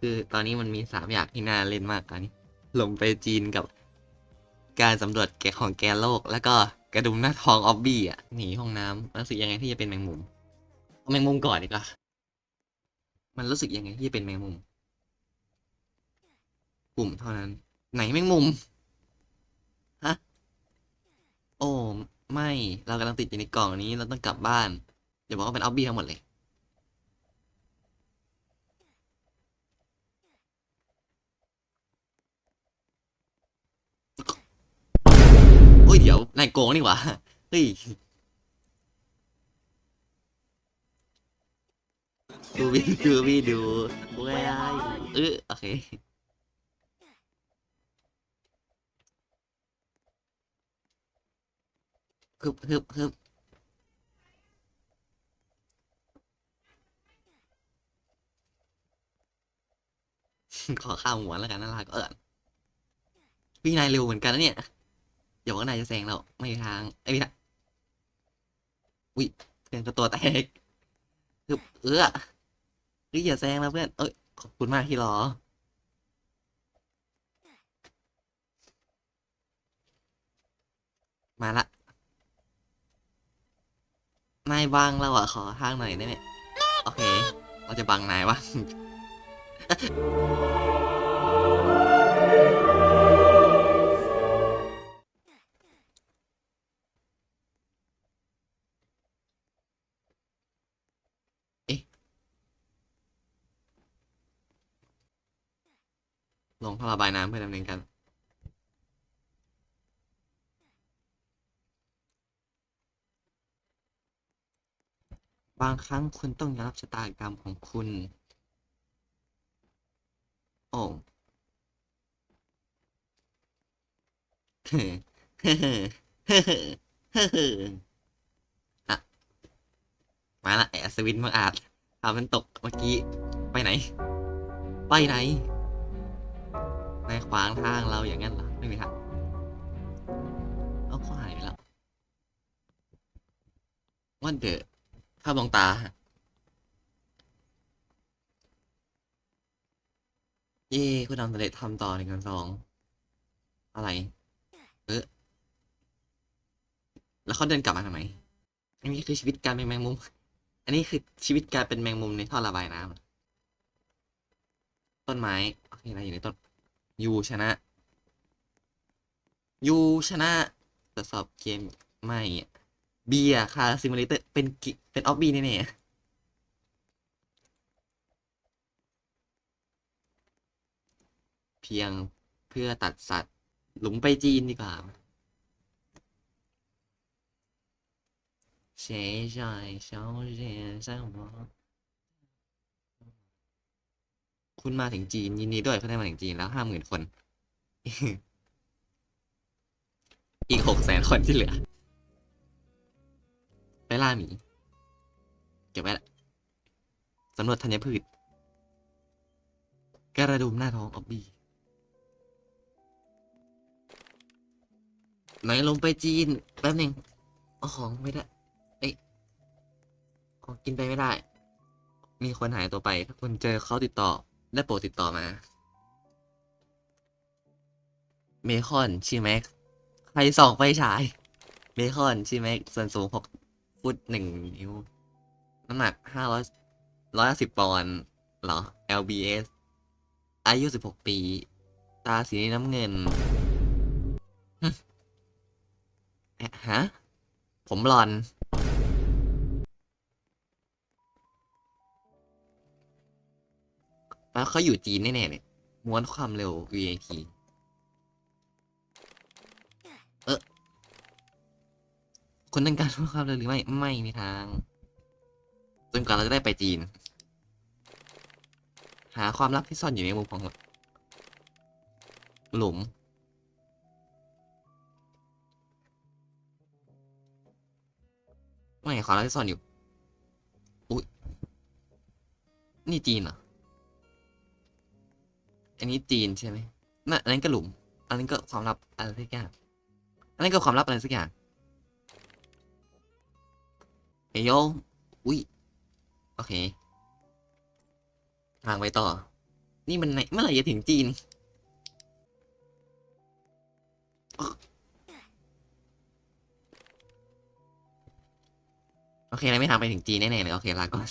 คือตอนนี้มันมีสามอย่างที่น่าเล่นมากตอนนี้ ลงไปจีนกับ การสำรวจแกของแกโลก แล้วก็กระดุมหน้าทองออบบี้อะหนีห้องน้ำรู้สึกยังไงที่จะเป็นแมงมุมเอาแมงมุมก่อนดีกว่ามันรู้สึกยังไงที่จะเป็นแมงมุมปุ่มเท่านั้น ไหนแมงมุมฮะโอ้ไม่เรากำลังติดอยู่ในกล่องนี้เราต้องกลับบ้านเดี๋ยวบอกว่าเป็นออบบี้ทั้งหมดเลย โอ้ย เดี๋ยวนายโกงนี่หว่าเฮ้ยดูวิดูวิดูเว้ยเออโอเคฮึบฮึบฮึบขอข้ามหัวแล้วกันน่ารักเออพี่นายเร็วเหมือนกันนะเนี่ย อย่าบอกว่านายจะแซงเราไม่มีทางไอ้ยไม่ทางอุ้ยเพื่อนก็ตัวแตกฮึบเออเฮ้ยอย่าแซงนะเพื่อนเอ้ยขอบคุณมากที่รอมาละนายบังเราอะขอทางหน่อยได้ไหมโอเค เราจะบังนายวะ ลงท่อระบายน้ำเพื่อดำเนินการบางครั้งคุณต้องยอมรับชะตากรรมของคุณ โอ้อะมาละไออัศวินมาอาจทำมันตกเมื่อกี้ ไปไหน ไปไหน ขวางทางเราอย่างนั้นเหรอ ไม่มีทางเอาเขาหายไปแล้ววันเดอภาพลวงตา เย่คุณทำสำเร็จทำต่อหนึ่งกันสอง อะไร เออแล้วเขาเดินกลับมาทำไม อันนี้คือชีวิตการเป็นแมงมุม อันนี้คือชีวิตการเป็นแมงมุมในท่อระบายน้ำต้นไม้ โอเคอะไรอยู่ในต้น ยูชนะ ยูชนะตรวจสอบเกมไม่อะเบียร์คาซิมูเลเตอร์เป็นกิเป็นออฟบี้แน่ๆเพียงเพื่อตัดสัตว์ หลุมไปจีนดีกว่า谁在小街上 คุณมาถึงจีนยินดีด้วยคุณได้มาถึงจีนแล้วห้าหมื่นคน อีกหกแสนคนที่เหลือ ไปล่าหมี เก็บไว้ละสำรวจธัญพืช กระดุมหน้าท้องออบบี้ไหนลงไปจีน แป๊บหนึ่งเอาของไม่ได้เอ้ยของกินไปไม่ได้ มีคนหายตัวไป ถ้าคุณเจอเขาติดต่อ ได้โปรดติดต่อมา เมคอนชีแม็ก ใครส่องไฟฉายเบคอนชีแม็ก ส่วนสูงหกฟุตหนึ่งนิ้ว น้ำหนักห้าร้อยร้อยสิบปอนด์เหรอ LBS อายุสิบหกปี ตาสีน้ำเงินหึฮะ ผมบลอน ด์แล้วเขาอยู่จีนแน่ๆเนี่ยม้วนความเร็ว VAP เออคนต้องการม้วนความเร็วหรือไม่ ไม่มีทางจนกว่าเราจะได้ไปจีน หาความลับที่ซ่อนอยู่ในมุมของหลุมไม่ความลับที่ซ่อนอยู่ อุ้ยนี่จีนเหรอ อันนี้จีนใช่ไหมน่ะอันนั้นก็หลุม อันนั้นก็ความลับอะไรสักอย่าง อันนั้นก็ความลับอะไรสักอย่างเฮโยอุ้ย โอเค ทางไปต่อ นี่มันไหนเมื่อไหร่จะถึงจีน โอเคเราไม่ทำไปถึงจีนแน่ๆเลย โอเคลาก่อน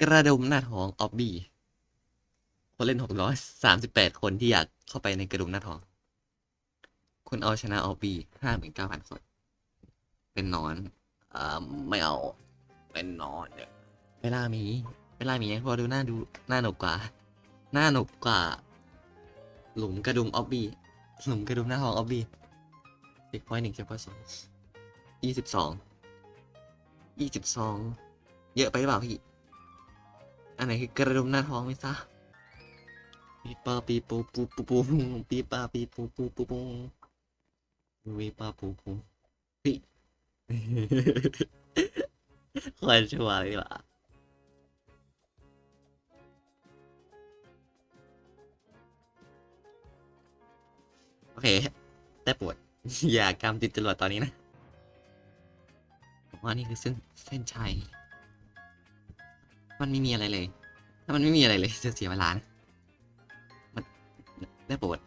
กระดุมหน้าท้องออบบี้ คนเล่นหกร้อยสามสิบแปดคนที่อยากเข้าไปในกระดุมหน้าท้อง คุณเอาชนะออบบี้ห้าหมื่นเก้าพันคน เป็นนอนเอ่อไม่เอา เป็นนอนเนี่ยเวลามี เวลามีพอดูหน้าดูหน้าหนุกกว่า หน้าหนุกกว่า หลุมกระดุมออบบี้หลุมกระดุมหน้าท้องออบบี้เด็กพอยหนึ่งเฉพาะสองยี่สิบสองยี่สิบสองเยอะไปหรือเปล่าพี่ อันไหนคือกระดุมหน้าท้องไม่ทราบ ปีปาปีปูปูปูปูปีปาปีปูปูปูปูวีปาปูปูพี่คนชั่วร์เลยล่ะโอเค แต่ปวด อย่ากำติดจรวดตอนนี้นะผมว่านี่คือเส้นเส้นชัย มันไม่มีอะไรเลย ถ้ามันไม่มีอะไรเลยจะเสียเวลานะ ได้โปรด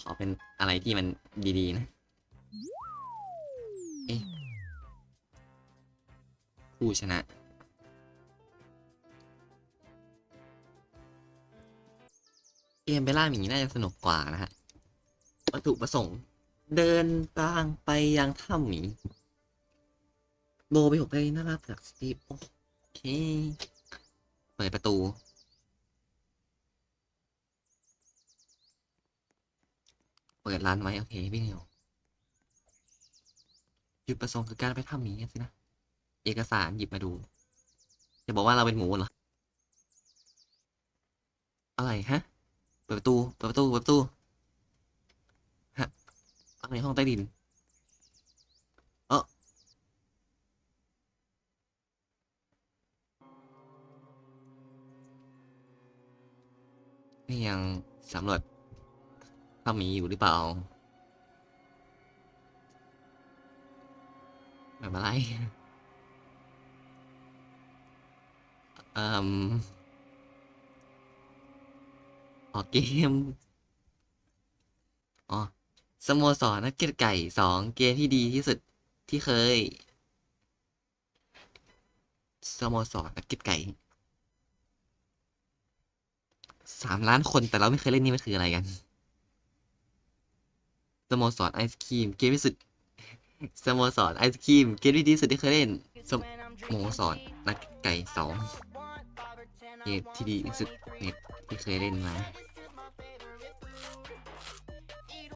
ขอเป็นอะไรที่มันดีๆนะ เอ๊ะผู้ชนะเกมเบล่าหมีน่าจะสนุกกว่านะฮะ วัตถุประสงค์ เดินทางไปยังถ้ำหมีโบไปหกได้น่ารักจากสตีฟโอเค เปิดประตู เปิดร้านไว้โอเคพี่นิวจุดประสงค์คือการไปถ้ำหมีกันสินะ เอกสารหยิบมาดู จะบอกว่าเราเป็นหมูเหรอ อะไรฮะ เปิดประตู เปิดประตู เปิดประตู ฮะอะไรห้องใต้ดิน เออนี่ยังสำรวจ ถ้ำหมีอยู่หรือเปล่าแบบอะไรอ่มออกเกม อ๋อ สโมสรนักเก็ตไก่สองเกมที่ดีที่สุดที่เคย สโมสรนักเก็ตไก่สามล้านคนแต่เราไม่เคยเล่นนี่มันคืออะไรกัน สโมสรไอศครีม เกมที่สุดสโมสรไอศครีม เกมที่ดีสุดที่เคยเล่นสโมสรนักไก่สองเกมที่ดีที่สุดเนี่ยที่เคยเล่นมา